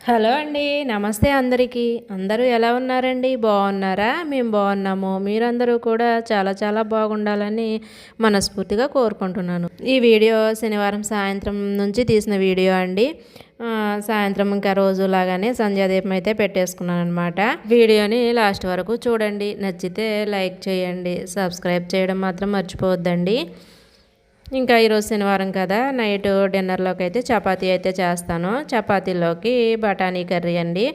Hello అండి నమస్తే అందరికీ. అందరూ ఎలా ఉన్నారండి? బాగున్నారా? మేము బాగున్నాము. మీరందరూ కూడా చాలా చాలా బాగుండాలని మనస్ఫూర్తిగా కోరుకుంటున్నాను. ఈ వీడియో శనివారం సాయంత్రం నుంచి తీసిన వీడియో అండి. సాయంత్రం ఇంకా రోజులాగానే సంధ్యాదీపం అయితే పెట్టేసుకున్నాను అనమాట వీడియోని లాస్ట్ వరకు చూడండి. నచ్చితే లైక్ చేయండి. సబ్స్క్రైబ్ చేయడం మాత్రం మర్చిపోవద్దండి. ఇంకా ఈరోజు శనివారం కదా నైట్ డిన్నర్లోకి అయితే చపాతీ అయితే చేస్తాను. చపాతీలోకి బఠానీ కర్రీ అండి.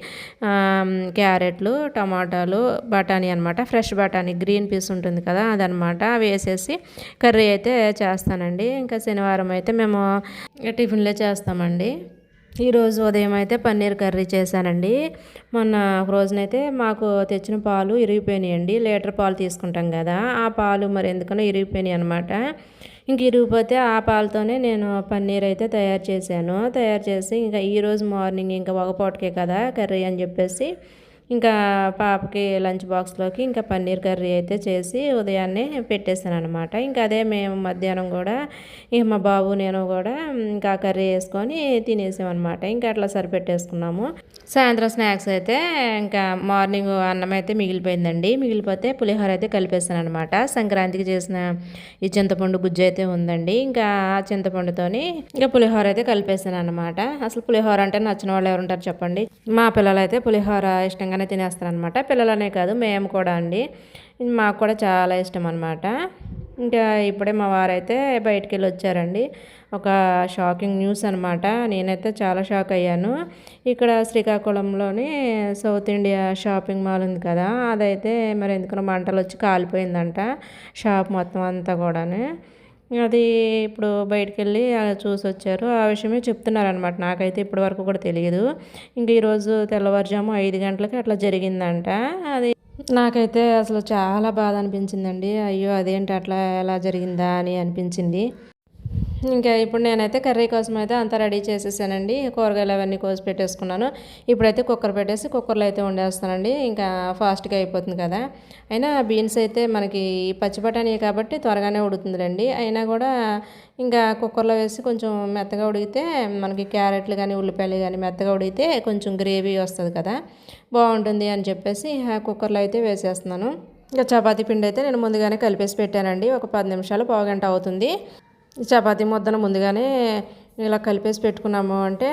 క్యారెట్లు టమాటాలు బఠానీ అనమాట ఫ్రెష్ బఠానీ గ్రీన్ పీస్ ఉంటుంది కదా అదనమాట వేసేసి కర్రీ అయితే చేస్తానండి. ఇంకా శనివారం అయితే మేము టిఫిన్లే చేస్తామండి. ఈరోజు ఉదయం అయితే పన్నీర్ కర్రీ చేశానండి. మొన్న ఒక రోజునైతే మాకు తెచ్చిన పాలు ఇరిగిపోయినాయండి. లీటర్ పాలు తీసుకుంటాం కదా ఆ పాలు మరి ఎందుకనో ఇరిగిపోయినాయి అనమాట ఇంక ఇరిగిపోతే ఆ పాలతోనే నేను పన్నీర్ అయితే తయారు చేశాను. తయారు చేసి ఇంకా ఈరోజు మార్నింగ్ ఇంకా ఒక పూటకే కదా కర్రీ అని చెప్పేసి ఇంకా పాపకి లంచ్ బాక్స్లోకి ఇంకా పన్నీర్ కర్రీ అయితే చేసి ఉదయాన్నే పెట్టేశాను అనమాట ఇంకా అదే మేము మధ్యాహ్నం కూడా ఇక మా బాబు నేను కూడా ఇంకా కర్రీ వేసుకొని తినేసామన్నమాట. ఇంకా అట్లా సరిపెట్టేసుకున్నాము. సాయంత్రం స్నాక్స్ అయితే ఇంకా మార్నింగ్ అన్నం అయితే మిగిలిపోయిందండి. మిగిలిపోతే పులిహోర అయితే కలిపేసాను అనమాట సంక్రాంతికి చేసిన ఈ చింతపండు గుజ్జు అయితే ఉందండి. ఇంకా ఆ చింతపండుతోని ఇంకా పులిహోర అయితే కలిపేసాను అనమాట అసలు పులిహోర అంటే నచ్చిన వాళ్ళు ఎవరు ఉంటారు చెప్పండి? మా పిల్లలు అయితే పులిహోర ఇష్టంగా తినేస్తారు అనమాట పిల్లలనే కాదు మేము కూడా అండి. మాకు కూడా చాలా ఇష్టం అనమాట ఇంకా ఇప్పుడే మా వారైతే బయటికి వెళ్ళి వచ్చారండి ఒక షాకింగ్ న్యూస్ అనమాట నేనైతే చాలా షాక్ అయ్యాను. ఇక్కడ శ్రీకాకుళంలోని సౌత్ ఇండియా షాపింగ్ మాల్ ఉంది కదా అదైతే మరి ఎందుకనో మంటలు వచ్చి కాలిపోయిందంట షాప్ మొత్తం అంతా కూడా అది ఇప్పుడు బయటికి వెళ్ళి అలా చూసి వచ్చారు ఆ విషయమే చెప్తున్నారనమాట నాకైతే ఇప్పటి వరకు కూడా తెలియదు ఇంక ఈరోజు తెల్లవారుజాము ఐదు గంటలకి అట్లా జరిగిందంట. అది నాకైతే అసలు చాలా బాధ అనిపించిందండి. అయ్యో అదేంటి అట్లా ఎలా జరిగిందా అని అనిపించింది. ఇంకా ఇప్పుడు నేనైతే కర్రీ కోసం అయితే అంతా రెడీ చేసేసానండి. కూరగాయలు అవన్నీ కోసి పెట్టేసుకున్నాను. ఇప్పుడైతే కుక్కర్ పెట్టేసి కుక్కర్లో అయితే వండేస్తానండి. ఇంకా ఫాస్ట్గా అయిపోతుంది కదా. అయినా బీన్స్ అయితే మనకి పచ్చిబటానీ కాబట్టి త్వరగానే ఉడుతుందిలేండి. అయినా కూడా ఇంకా కుక్కర్లో వేసి కొంచెం మెత్తగా ఉడికితే మనకి క్యారెట్లు కానీ ఉల్లిపాయలు కానీ మెత్తగా ఉడికితే కొంచెం గ్రేవీ వస్తుంది కదా. బాగుంటుంది అని చెప్పేసి ఆ కుక్కర్లో అయితే వేసేస్తున్నాను. ఇంకా చపాతీ పిండి అయితే నేను ముందుగానే కలిపేసి పెట్టానండి. ఒక పది నిమిషాలు పావు గంట అవుతుంది. చపాతీ ముద్దను ముందుగానే ఇలా కలిపేసి పెట్టుకున్నాము అంటే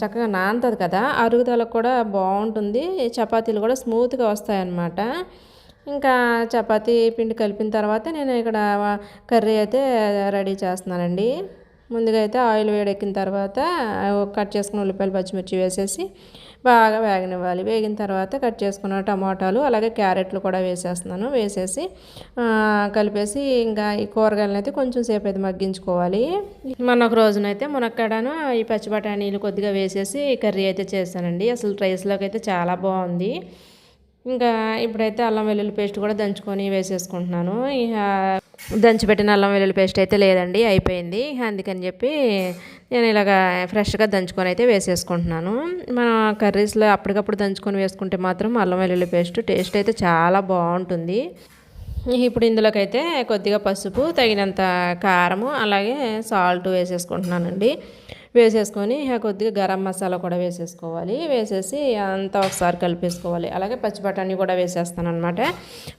చక్కగా నానుతుంది కదా అరుగుదలకు కూడా బాగుంటుంది. చపాతీలు కూడా స్మూత్గా వస్తాయన్నమాట. ఇంకా చపాతీ పిండి కలిపిన తర్వాత నేను ఇక్కడ కర్రీ అయితే రెడీ చేస్తున్నానండి. ముందుగా అయితే ఆయిల్ వేడెక్కిన తర్వాత కట్ చేసుకున్న ఉల్లిపాయలు పచ్చిమిర్చి వేసేసి బాగా వేగనివ్వాలి. వేగిన తర్వాత కట్ చేసుకున్న టమాటాలు అలాగే క్యారెట్లు కూడా వేసేస్తున్నాను. వేసేసి కలిపేసి ఇంకా ఈ కూరగాయలను అయితే కొంచెం సేపు అయితే మగ్గించుకోవాలి. మొన్న ఒక రోజునైతే మునక్కాడను ఈ పచ్చి బఠానీలు కొద్దిగా వేసేసి కర్రీ అయితే చేశానండి. అసలు రైస్లోకి అయితే చాలా బాగుంది. ఇంకా ఇప్పుడైతే అల్లం వెల్లుల్లి పేస్ట్ కూడా దంచుకొని వేసేసుకుంటున్నాను. ఇక దంచిపెట్టిన అల్లం వెల్లుల్లి పేస్ట్ అయితే లేదండి అయిపోయింది. అందుకని చెప్పి నేను ఇలాగ ఫ్రెష్గా దంచుకొని అయితే వేసేసుకుంటున్నాను. మన కర్రీస్లో అప్పటికప్పుడు దంచుకొని వేసుకుంటే మాత్రం అల్లం వెల్లుల్లి పేస్ట్ టేస్ట్ అయితే చాలా బాగుంటుంది. ఇప్పుడు ఇందులోకైతే కొద్దిగా పసుపు తగినంత కారము అలాగే సాల్ట్ వేసేసుకుంటున్నానండి. వేసేసుకొని కొద్దిగా గరం మసాలా కూడా వేసేసుకోవాలి. వేసేసి అంతా ఒకసారి కలిపేసుకోవాలి. అలాగే పచ్చి బఠానీ కూడా వేసేస్తాను అనమాట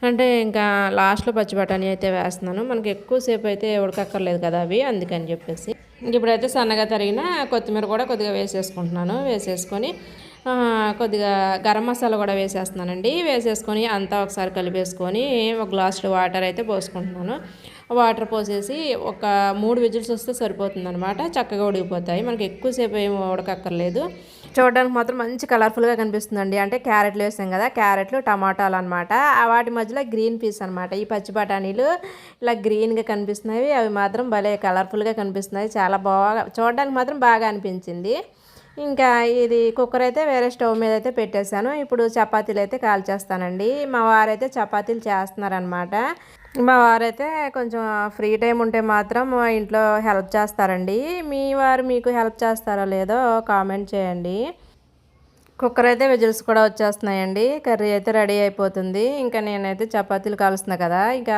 అంటే ఇంకా లాస్ట్లో పచ్చి బఠానీ అయితే వేస్తున్నాను. మనకి ఎక్కువసేపు అయితే ఉడకక్కర్లేదు కదా అవి అందుకని చెప్పేసి. ఇంక ఇప్పుడైతే సన్నగా తరిగిన కొత్తిమీర కూడా కొద్దిగా వేసేసుకుంటున్నాను. వేసేసుకొని కొద్దిగా గరం మసాలా కూడా వేసేస్తున్నానండి. వేసేసుకొని అంతా ఒకసారి కలిపేసుకొని ఒక గ్లాసులో వాటర్ అయితే పోసుకుంటున్నాను. వాటర్ పోసేసి ఒక మూడు విజిల్స్ వస్తే సరిపోతుంది అనమాట చక్కగా ఉడికిపోతాయి. మనకి ఎక్కువసేపు ఏమి ఉడకక్కర్లేదు. చూడడానికి మాత్రం మంచి కలర్ఫుల్గా కనిపిస్తుందండి. అంటే క్యారెట్లు వేసాం కదా క్యారెట్లు టమాటాలు అనమాట వాటి మధ్యలో గ్రీన్ పీస్ అనమాట ఈ పచ్చి బఠానీలు ఇలా గ్రీన్గా కనిపిస్తున్నాయి. అవి మాత్రం భలే కలర్ఫుల్గా కనిపిస్తున్నాయి. చాలా బాగా చూడడానికి మాత్రం బాగా అనిపించింది. ఇంకా ఇది కుక్కర్ అయితే వేరే స్టవ్ మీద అయితే పెట్టేశాను. ఇప్పుడు చపాతీలు అయితే కాల్చేస్తానండి. మా వారైతే చపాతీలు చేస్తున్నారనమాట మా వారైతే కొంచెం ఫ్రీ టైం ఉంటే మాత్రం మా ఇంట్లో హెల్ప్ చేస్తారండి. మీ వారు మీకు హెల్ప్ చేస్తారో లేదో కామెంట్ చేయండి. కుక్కర్ అయితే విజిల్స్ కూడా వచ్చేస్తున్నాయండి. కర్రీ అయితే రెడీ అయిపోతుంది. ఇంకా నేనైతే చపాతీలు కాలుస్తున్నా కదా ఇంకా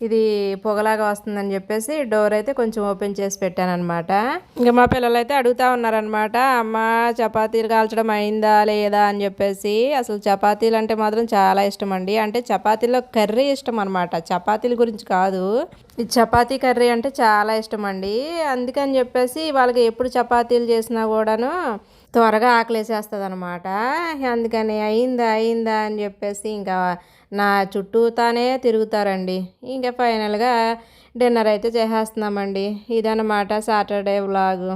ఇది పొగలాగా వస్తుందని చెప్పేసి డోర్ అయితే కొంచెం ఓపెన్ చేసి పెట్టాను అనమాట ఇంకా మా పిల్లలు అయితే అడుగుతా ఉన్నారనమాట అమ్మ చపాతీలు కాల్చడం అయిందా లేదా? అని చెప్పేసి. అసలు చపాతీలు అంటే మాత్రం చాలా ఇష్టం అండి. అంటే చపాతీలో కర్రీ ఇష్టం అనమాట చపాతీల గురించి కాదు. ఈ చపాతీ కర్రీ అంటే చాలా ఇష్టం అండి. అందుకని చెప్పేసి వాళ్ళకి ఎప్పుడు చపాతీలు చేసినా కూడాను త్వరగా ఆకలేసేస్తుంది అనమాట అందుకని అయిందా అయిందా అని చెప్పేసి ఇంకా నా చుట్టూతానే తిరుగుతారండి. ఇంకా ఫైనల్గా డిన్నర్ అయితే చేసేస్తున్నామండి. ఇదనమాట సాటర్డే వ్లాగ్.